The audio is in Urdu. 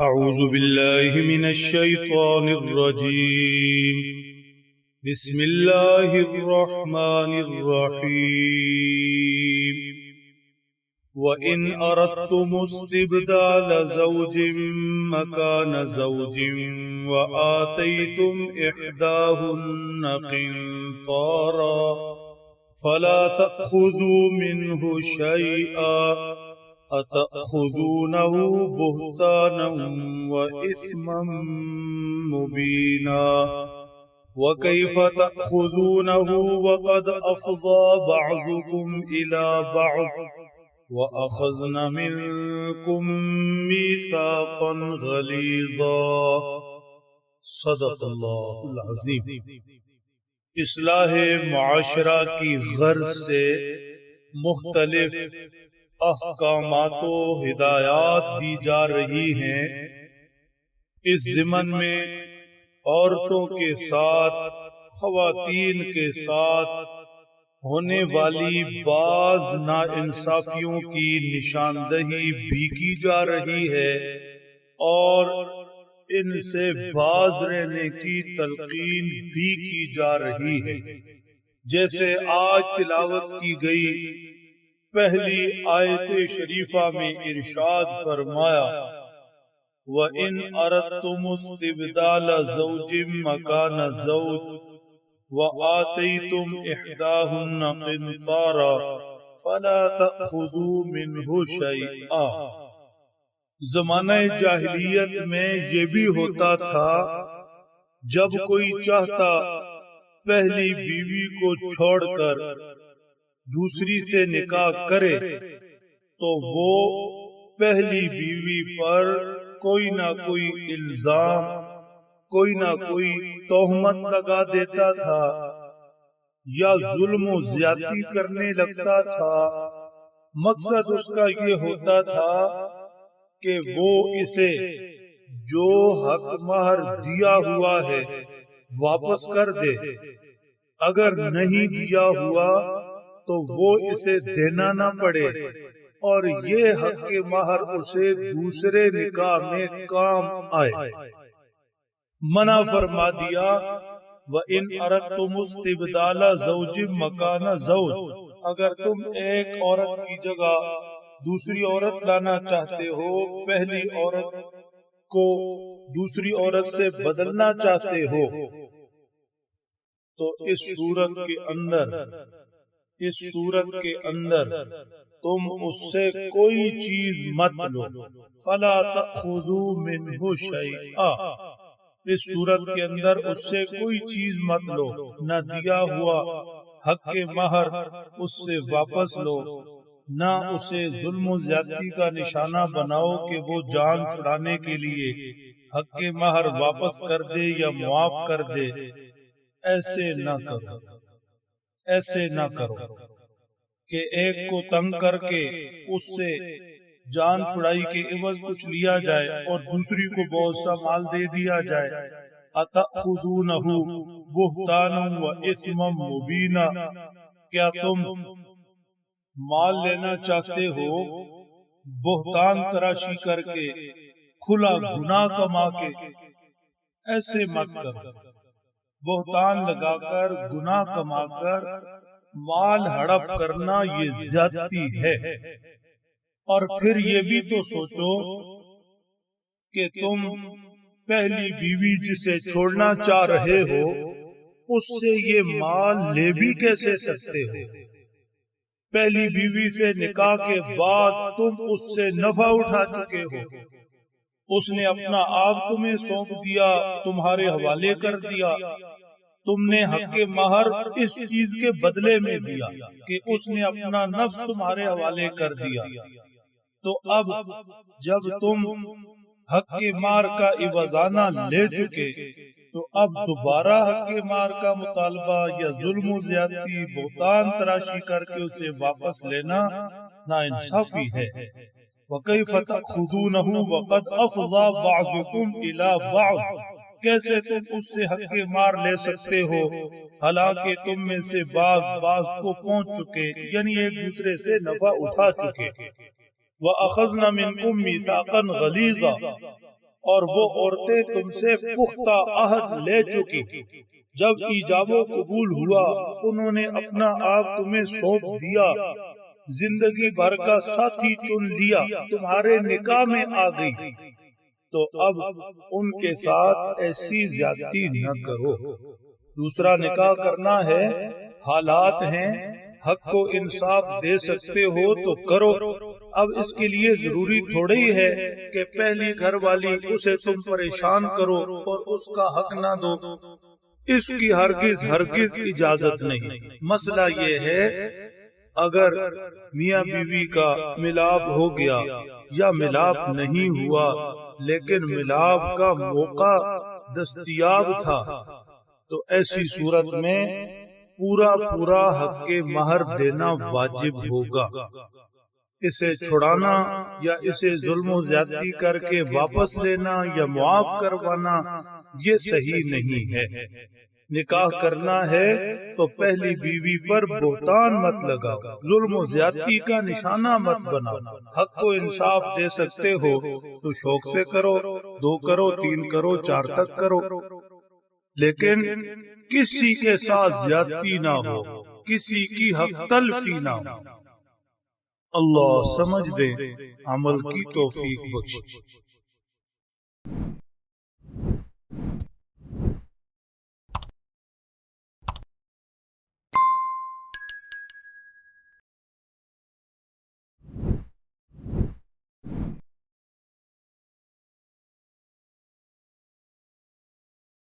أعوذ بالله من الشيطان الرجيم. بسم الله الرحمن الرحيم. وإن أردتم استبدال زوج مكان زوج وآتيتم إحداهن قنطارا فلا تأخذوا منه شيئا. أتأخذونه بهتانا وإثما مبينا وكيف تأخذونه وقد أفضى بعضكم إلى بعض وأخذن منكم ميثاقا غليظا صدق الله العظيم اصلاح معاشرہ کی غرض سے مختلف احکامات و ہدایات دی جا رہی ہیں۔ اس ضمن میں عورتوں کے ساتھ، خواتین کے ساتھ ہونے والی بعض نا انصافیوں کی نشاندہی بھی کی جا رہی ہے اور ان سے باز رہنے کی تلقین بھی کی جا رہی ہے۔ جیسے آج تلاوت کی گئی پہلی آیت شریفہ میں ارشاد فرمایا وَإِنْ أَرَدْتُمُ اسْتِبْدَالَ زَوْجٍ مَكَانَ زَوْجٍ وَآتَيْتُمْ إِحْدَاهُنَّ قِنْطَارًا فَلَا تَأْخُذُوا مِنْهُ شَيْئًا۔ زمانہ جاہلیت میں یہ بھی ہوتا تھا جب کوئی چاہتا پہلی بیوی کو چھوڑ کر دوسری سے نکاح کرے تو وہ پہلی بیوی پر کوئی نہ کوئی الزام کوئی نہ کوئی توہمت لگا دیتا تھا یا ظلم و زیادتی کرنے لگتا تھا۔ مقصد اس کا یہ ہوتا تھا کہ وہ اسے جو حق مہر دیا ہوا ہے واپس کر دے۔ اگر نہیں دیا ہوا تو وہ اسے دینا نہ پڑے۔ اور یہ حق کے مہر اسے دوسرے نکاح میں کام آئے۔ منع فرما دیا وَإِنْ أَرَدْتُمُ اسْتِبْدَالَ زَوْجٍ مَكَانَ زَوْجٍ۔ اگر تم ایک عورت کی جگہ دوسری عورت لانا چاہتے ہو پہلی عورت کو دوسری عورت سے بدلنا چاہتے ہو۔ تو اس صورت کے اندر اس صورت کے اندر تم اس سے کوئی چیز مت لو۔ فلا تأخذوا منه شیئا۔ اس صورت کے اندر اس سے کوئی چیز مت لو۔ نہ دیا ہوا حق کے مہر اس سے واپس لو۔ نہ اسے ظلم و زیادتی کا نشانہ بناؤ کہ وہ جان چھڑانے کے لیے حق کے مہر واپس کر دے یا معاف کر دے۔ ایسے نہ کرو۔ ایسے نہ کرو کہ ایک کو تنگ کر کے اس سے جان چھڑائی کے عوض کچھ لیا جائے اور دوسری کو بہت سا مال دے دیا جائے۔ اتخذونہ بہتانا و اسم مبینا۔ کیا تم مال لینا چاہتے ہو؟ بہتان تراشی کر کے، کھلا گناہ کما کے۔ ایسے مت کرو۔ بہتان لگا کر گناہ کما کر مال ہڑپ کرنا یہ زیادتی ہے۔ اور پھر یہ بھی تو سوچو کہ تم پہلی بیوی جسے چھوڑنا چاہ رہے ہو، اس سے یہ مال لے بھی کیسے سکتے ہو؟ پہلی بیوی سے نکاح کے بعد تم اس سے نفع اٹھا چکے ہو۔ اس نے اپنا آپ تمہیں سونپ دیا، تمہارے حوالے کر دیا۔ تم نے حق کے مہر اس چیز کے بدلے میں دیا کہ اس نے اپنا نفس تمہارے حوالے کر دیا۔ تو اب جب تم حق کے مار کا عوضانہ لے چکے، تو اب دوبارہ حق کے مار کا مطالبہ یا ظلم و زیادتی، بہتان تراشی کر کے اسے واپس لینا نا انصافی ہے۔ وَكَيْفَ تَأْخُذُونَهُ وَقَدْ أَفْضَى بَعْضُكُمْ إِلَى بَعْضٍ؟ کیسے تم اس سے حق کے مار لے سکتے ہو؟ حالانکہ تم میں سے بعض بعض کو پہنچ چکے یعنی ایک دوسرے سے نفع اٹھا چکے۔ وَأَخَذْنَ مِنْكُمْ مِثَاقًا غَلِيظًا۔ اور وہ عورتیں تم سے پختہ عہد لے چکی۔ جب ایجاب و قبول ہوا، انہوں نے اپنا آپ تمہیں سونپ دیا۔ زندگی بھر کا ساتھی چن لیا تمہارے نکاح میں آ گئی۔ تو اب ان کے ساتھ ایسی زیادتی نہ کرو۔ دوسرا نکاح کرنا ہے، حالات ہیں، حق کو انصاف دے سکتے ہو تو کرو۔ اب اس کے لیے ضروری تھوڑی ہے کہ پہلی گھر والی اسے تم پریشان کرو اور اس کا حق نہ دو۔ اس کی ہرگز ہرگز اجازت نہیں۔ مسئلہ یہ ہے اگر میاں بیوی کا ملاب ہو گیا یا ملاب نہیں ہوا، لیکن ملاب کا موقع دستیاب تھا، تو ایسی صورت میں پورا پورا حق کے مہر دینا واجب ہوگا۔ اسے چھڑانا یا اسے ظلم و زیادتی کر کے واپس لینا یا معاف کروانا، یہ صحیح نہیں ہے۔ نکاح کرنا ہے تو پہلی بیوی پر بہتان مت لگا، ظلم و زیادتی کا نشانہ مت بنا۔ حق کو انصاف دے سکتے ہو تو شوق سے کرو، دو کرو، تین کرو، چار تک کرو۔ لیکن کسی کے ساتھ زیادتی نہ ہو، کسی کی حق تلفی نہ ہو۔ اللہ سمجھ دے، عمل کی توفیق بخش۔